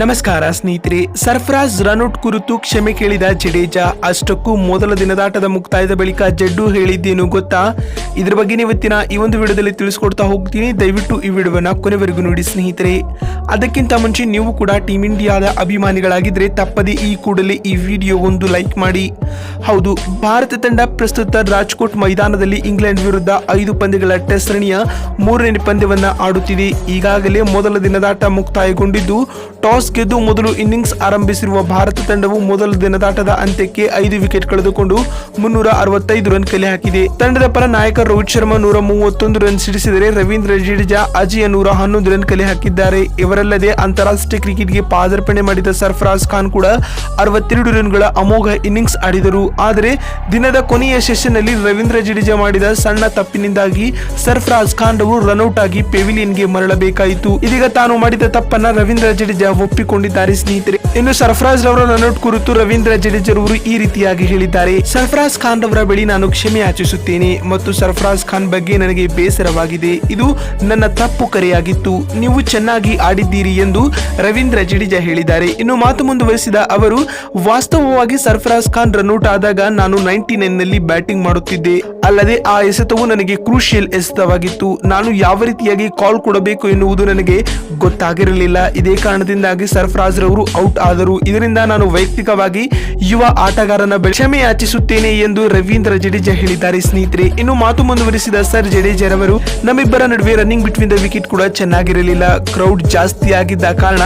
ನಮಸ್ಕಾರ ಸ್ನೇಹಿತರೆ, ಸರ್ಫರಾಜ್ ರನೌಟ್ ಕುರಿತು ಕ್ಷಮೆ ಕೇಳಿದ ಜಡೇಜಾ, ಅಷ್ಟಕ್ಕೂ ಮೊದಲ ದಿನದಾಟದ ಮುಕ್ತಾಯದ ಬಳಿಕ ಜಡ್ಡು ಹೇಳಿದ್ದೇನು ಗೊತ್ತಾ? ಇದ್ರ ಬಗ್ಗೆ ಇವತ್ತಿನ ಈ ಒಂದು ವಿಡಿಯೋದಲ್ಲಿ ತಿಳಿಸ್ಕೊಡ್ತಾ ಹೋಗ್ತೀನಿ. ದಯವಿಟ್ಟು ಈ ವಿಡಿಯೋವನ್ನ ಕೊನೆವರೆಗೂ ನೋಡಿ ಸ್ನೇಹಿತರೆ. ಅದಕ್ಕಿಂತ ಮುಂಚೆ ನೀವು ಕೂಡ ಟೀಮ್ ಇಂಡಿಯಾದ ಅಭಿಮಾನಿಗಳಾಗಿದ್ರೆ ತಪ್ಪದೆ ಈ ಕೂಡಲೇ ಈ ವಿಡಿಯೋ ಒಂದು ಲೈಕ್ ಮಾಡಿ. ಹೌದು, ಭಾರತ ತಂಡ ಪ್ರಸ್ತುತ ರಾಜ್ಕೋಟ್ ಮೈದಾನದಲ್ಲಿ ಇಂಗ್ಲೆಂಡ್ ವಿರುದ್ಧ ಐದು ಪಂದ್ಯಗಳ ಟೆಸ್ಟ್ ಸರಣಿಯ ಮೂರನೇ ಪಂದ್ಯವನ್ನು ಆಡುತ್ತಿದೆ. ಈಗಾಗಲೇ ಮೊದಲ ದಿನದಾಟ ಮುಕ್ತಾಯಗೊಂಡಿದ್ದು, ಟಾಸ್ ಗೆದ್ದು ಮೊದಲು ಇನ್ನಿಂಗ್ಸ್ ಆರಂಭಿಸಿರುವ ಭಾರತ ತಂಡವು ಮೊದಲ ದಿನದಾಟದ ಅಂತ್ಯಕ್ಕೆ ಐದು ವಿಕೆಟ್ ಕಳೆದುಕೊಂಡು ಮುನ್ನೂರ ಅರವತ್ತೈದು ರನ್ ಕಲೆ ಹಾಕಿದೆ. ತಂಡದ ಪರ ನಾಯಕ ರೋಹಿತ್ ಶರ್ಮಾ ನೂರ ಮೂವತ್ತೊಂದು ರನ್ ಸಿಡಿಸಿದರೆ ರವೀಂದ್ರ ಜಡೇಜಾ, ಅಜಯ ನೂರ ಹನ್ನೊಂದು ರನ್ ಕಲೆ ಹಾಕಿದ್ದಾರೆ. ಇವರಲ್ಲದೆ ಅಂತಾರಾಷ್ಟ್ರೀಯ ಕ್ರಿಕೆಟ್ಗೆ ಪಾದಾರ್ಪಣೆ ಮಾಡಿದ ಸರ್ಫರಾಜ್ ಖಾನ್ ಕೂಡ ಅರವತ್ತೆರಡು ರನ್ಗಳ ಅಮೋಘ ಇನ್ನಿಂಗ್ಸ್ ಆಡಿದರು. ಆದರೆ ದಿನದ ಕೊನೆಯ ಸೆಷನ್ನಲ್ಲಿ ರವೀಂದ್ರ ಜಡೇಜಾ ಮಾಡಿದ ಸಣ್ಣ ತಪ್ಪಿನಿಂದಾಗಿ ಸರ್ಫರಾಜ್ ಖಾನ್ ಅವರು ರನ್ಔಟ್ ಆಗಿ ಪೆವಿಲಿಯನ್ಗೆ ಮರಳಬೇಕಾಯಿತು. ಇದೀಗ ತಾನು ಮಾಡಿದ ತಪ್ಪನ್ನ ರವೀಂದ್ರ ಜಡೇಜಾ ಒಪ್ಪಿಕೊಂಡಿದ್ದಾರೆ ಸ್ನೇಹಿತರೆ. ಇನ್ನು ಸರ್ಫರಾಜ್ ರವರ ರನ್ಔಟ್ ಕುರಿತು ರವೀಂದ್ರ ಜಡೇಜರವರು ಈ ರೀತಿಯಾಗಿ ಹೇಳಿದ್ದಾರೆ. ಸರ್ಫರಾಜ್ ಖಾನ್ ರವರ ಬಳಿ ನಾನು ಕ್ಷಮೆ ಯಾಚಿಸುತ್ತೇನೆ ಮತ್ತು ಸರ್ಫರಾಜ್ ಖಾನ್ ಬಗ್ಗೆ ನನಗೆ ಬೇಸರವಾಗಿದೆ. ಇದು ನನ್ನ ತಪ್ಪು ಕರೆಯಾಗಿತ್ತು. ನೀವು ಚೆನ್ನಾಗಿ ಆಡಿದ್ದೀರಿ ಎಂದು ರವೀಂದ್ರ ಜಡೇಜಾ ಹೇಳಿದ್ದಾರೆ. ಇನ್ನು ಮಾತು ಮುಂದುವರಿಸಿದ ಅವರು, ವಾಸ್ತವವಾಗಿ ಸರ್ಫರಾಜ್ ಖಾನ್ ರನ್ಔಟ್ ಆದಾಗ ನಾನು ನೈನ್ಟಿ ನೈನ್ನಲ್ಲಿ ಬ್ಯಾಟಿಂಗ್ ಮಾಡುತ್ತಿದ್ದೆ. ಅಲ್ಲದೆ ಆ ಎಸೆತವು ನನಗೆ ಕ್ರೂಷಿಯಲ್ ಎಸೆತವಾಗಿತ್ತು. ನಾನು ಯಾವ ರೀತಿಯಾಗಿ ಕಾಲ್ ಕೊಡಬೇಕು ಎನ್ನುವುದು ನನಗೆ ಗೊತ್ತಾಗಿರಲಿಲ್ಲ. ಇದೇ ಕಾರಣದಿಂದಾಗಿ ಸರ್ಫರಾಜ್ ರವರು ಔಟ್ ಆದರು. ಇದರಿಂದ ನಾನು ವೈಯಕ್ತಿಕವಾಗಿ ಯುವ ಆಟಗಾರನ ಕ್ಷಮೆ ಯಾಚಿಸುತ್ತೇನೆ ಎಂದು ರವೀಂದ್ರ ಜಡೇಜಾ ಹೇಳಿದ್ದಾರೆ. ಸ್ನೇಹಿತರೆ, ಇನ್ನು ಮಾತು ಮುಂದುವರಿಸಿದ ಸರ್ ಜಡೇಜಾ ರವರು ನಮ್ಮಿಬ್ಬರ ನಡುವೆ ರನ್ನಿಂಗ್ ಬಿಟ್ವೀನ್ ದ ವಿಕೆಟ್ ಕೂಡ ಚೆನ್ನಾಗಿರಲಿಲ್ಲ. ಕ್ರೌಡ್ ಜಾಸ್ತಿ ಆಗಿದ್ದ ಕಾರಣ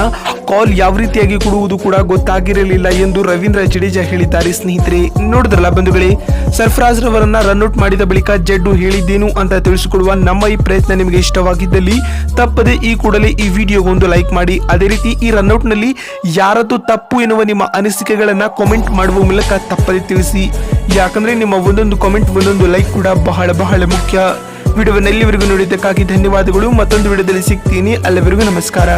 ಕಾಲ್ ಯಾವ ರೀತಿಯಾಗಿ ಕೊಡುವುದು ಕೂಡ ಗೊತ್ತಾಗಿರಲಿಲ್ಲ ಎಂದು ರವೀಂದ್ರ ಜಡೇಜಾ ಹೇಳಿದ್ದಾರೆ. ಸ್ನೇಹಿತರೆ, ನೋಡಿದ್ರಲ್ಲ ಬಂಧುಗಳೇ ಸರ್ಫರಾಜ್ ರವರನ್ನ ರನ್ಔಟ್ ಮಾಡಿದ ಬಳಿಕ ಜಡ್ಡು ಹೇಳಿದ್ದೇನು ಅಂತ ತಿಳಿಸಿಕೊಡುವ ನಮ್ಮ ಈ ಪ್ರಯತ್ನ ನಿಮಗೆ ಇಷ್ಟವಾಗಿದ್ದಲ್ಲಿ, ತಪ್ಪದೆ ಈ ಕೂಡಲೇ ಈ ವಿಡಿಯೋ ಒಂದು ಲೈಕ್ ಮಾಡಿ. ಅದೇ ರೀತಿ ಈ ರನ್ಔಟ್ನಲ್ಲಿ ಯಾರದ್ದು ತಪ್ಪು ಎನ್ನುವ ನಿಮ್ಮ ಅನಿಸಿಕೆಗಳನ್ನ ಕಾಮೆಂಟ್ ಮಾಡುವ ಮೂಲಕ ತಪ್ಪದೆ ತಿಳಿಸಿ. ಯಾಕಂದ್ರೆ ನಿಮ್ಮ ಒಂದೊಂದು ಕಾಮೆಂಟ್ ಒಂದೊಂದು ಲೈಕ್ ಕೂಡ ಬಹಳ ಬಹಳ ಮುಖ್ಯ. ವಿಡಿಯೋವನ್ನು ಎಲ್ಲಿವರೆಗೂ ನೋಡಿದ್ದಕ್ಕಾಗಿ ಧನ್ಯವಾದಗಳು. ಮತ್ತೊಂದು ವಿಡಿಯೋದಲ್ಲಿ ಸಿಗ್ತೀನಿ. ಅಲ್ಲಿವರೆಗೂ ನಮಸ್ಕಾರ.